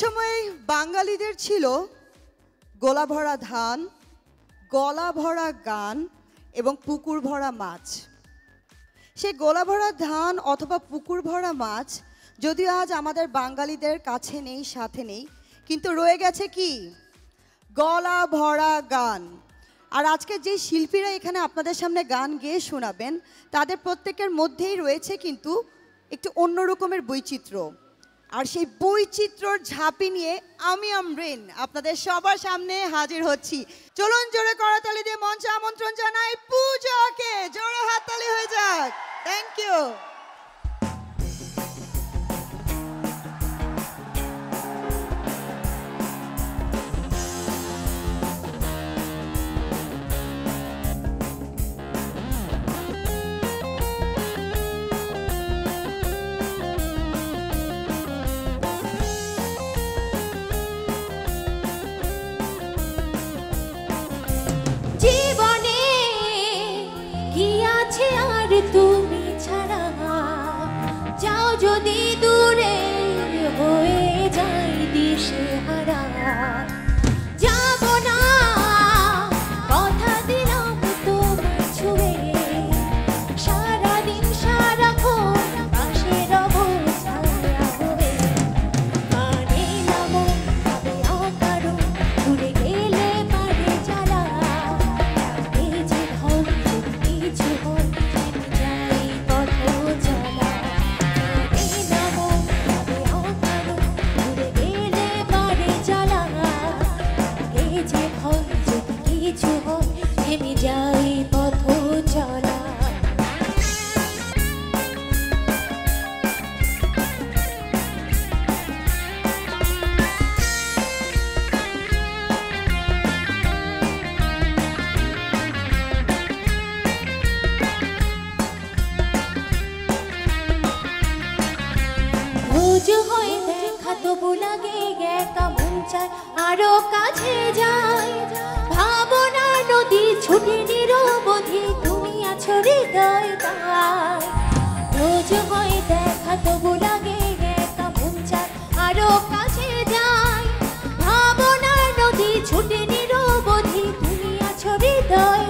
একসময় বাঙালিদের ছিল গোলা ভরা ধান, গলা ভরা গান এবং পুকুর ভরা মাছ। সেই গোলা ভরা ধান অথবা পুকুর ভরা মাছ যদিও আজ আমাদের বাঙালিদের কাছে নেই, সাথে নেই, কিন্তু রয়ে গেছে কি? গলা ভরা গান। আর আজকে যে শিল্পীরা এখানে আপনাদের সামনে গান গেয়ে শোনাবেন, তাদের প্রত্যেকের মধ্যেই রয়েছে কিন্তু একটু অন্য রকমের বৈচিত্র্য। আর সেই বৈচিত্র্যর ঝাঁপি নিয়ে আমি আমরেন আপনাদের সবার সামনে হাজির হচ্ছি। চলুন জোরে করাতালি দিয়ে মঞ্চে আমন্ত্রণ জানাই পূজাকে। জোরে হাততালি হয়ে যাক। থ্যাংক ইউ যদি দূরে হয়ে যায় দিশে লাগে একা মন চায়, আরও কাছে যাই ভাবনা নদী ছুটে নিরবধি, তুমি আছো হৃদয় তাই। রোজ হয়ে দেখা, তবু লাগে একা মন চায়, আরও কাছে যাই ভাবনা নদী ছুটে নিরবধি, তুমি আছো হৃদয়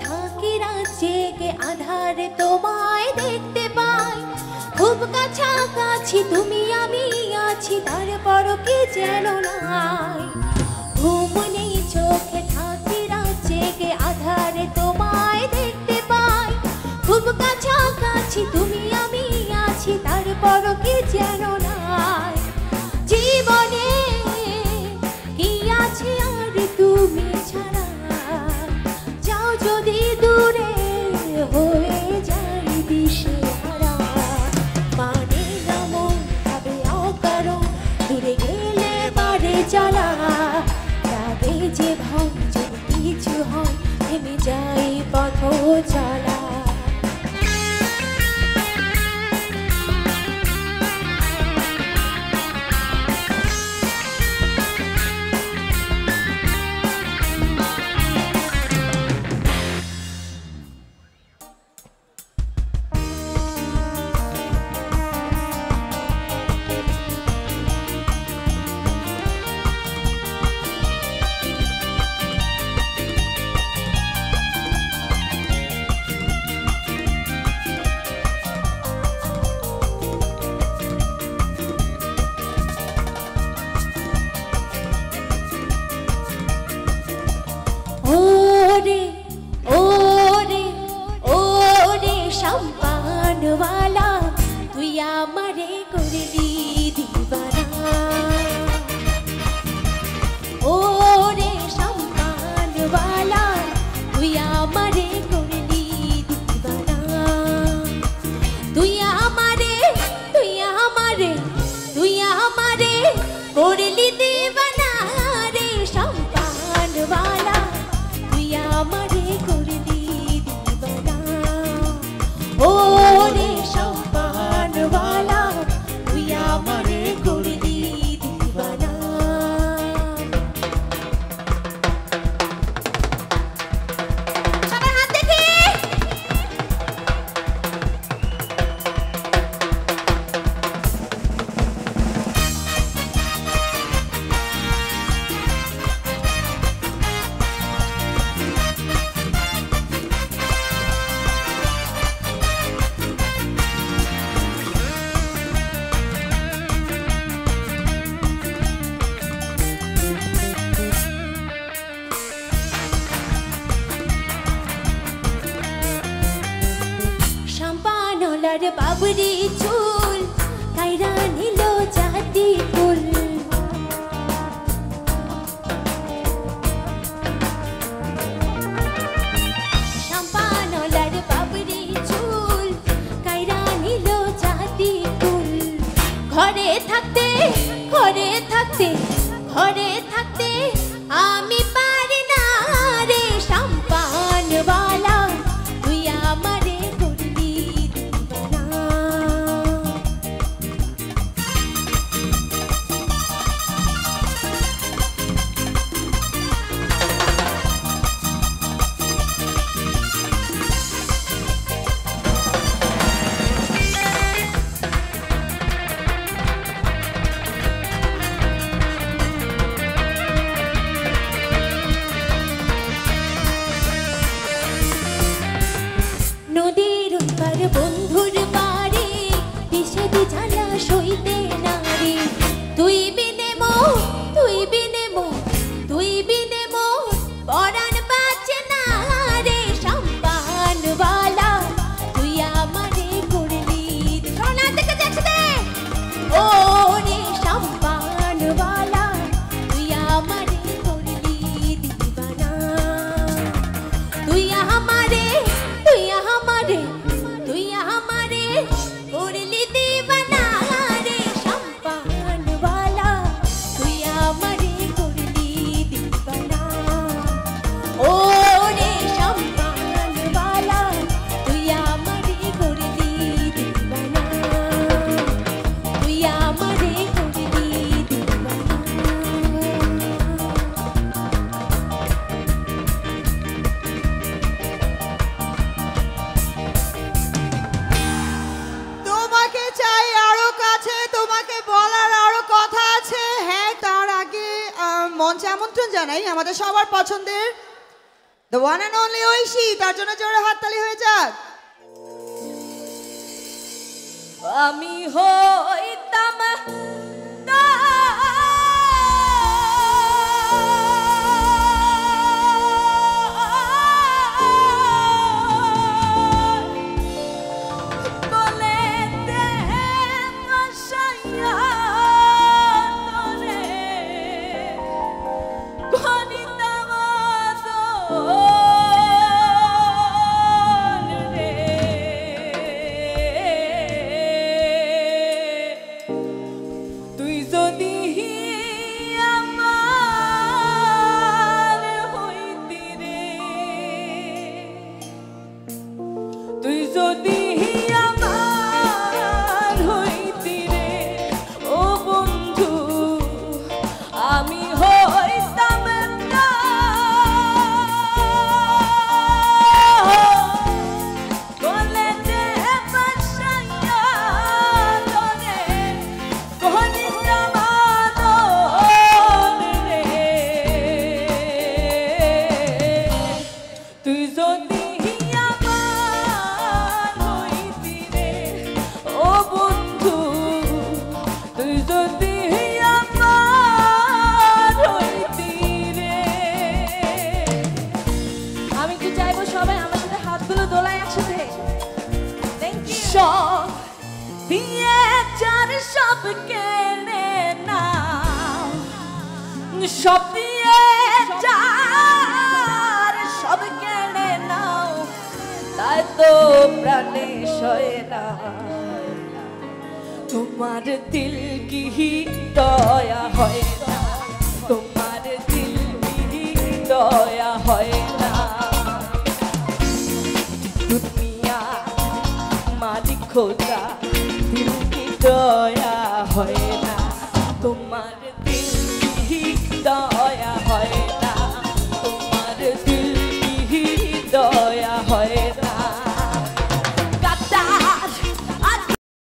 থাকি রাত আধারে তোমায় দেখতে পাই। খুব কাছাকাছি তুমি, আমি আছি তারপর কি যেন নাই। ঘুম নেই, চোখে থাকি রাত আধারে তোমায় দেখতে পাই। খুব কাছাকাছি তুমি, আমি আছি তারপর তার বাবরি চুল কাইরা নিল জাতি ফুল। নিল জাতি ফুল। ঘরে থাকতে ঘরে থাকতে ঘরে থাকতে আমি পা জ্বালা সইতে না। মঞ্চে আমন্ত্রণ জানাই আমাদের সবার পছন্দের the one and only Oishi, তার জন্য জোরে হাততালি হয়ে যাক। আমি হইতাম সব দিয়ে যার সব কেড়ে নাও, তাই তো প্রাণে সয়ে না তোমার দিল কি দয়া হয় না? তোমার দিল কি দয়া হয় না? দুনিয়া মালিক খোদা, দিল কি দয়া হয় না? তোমার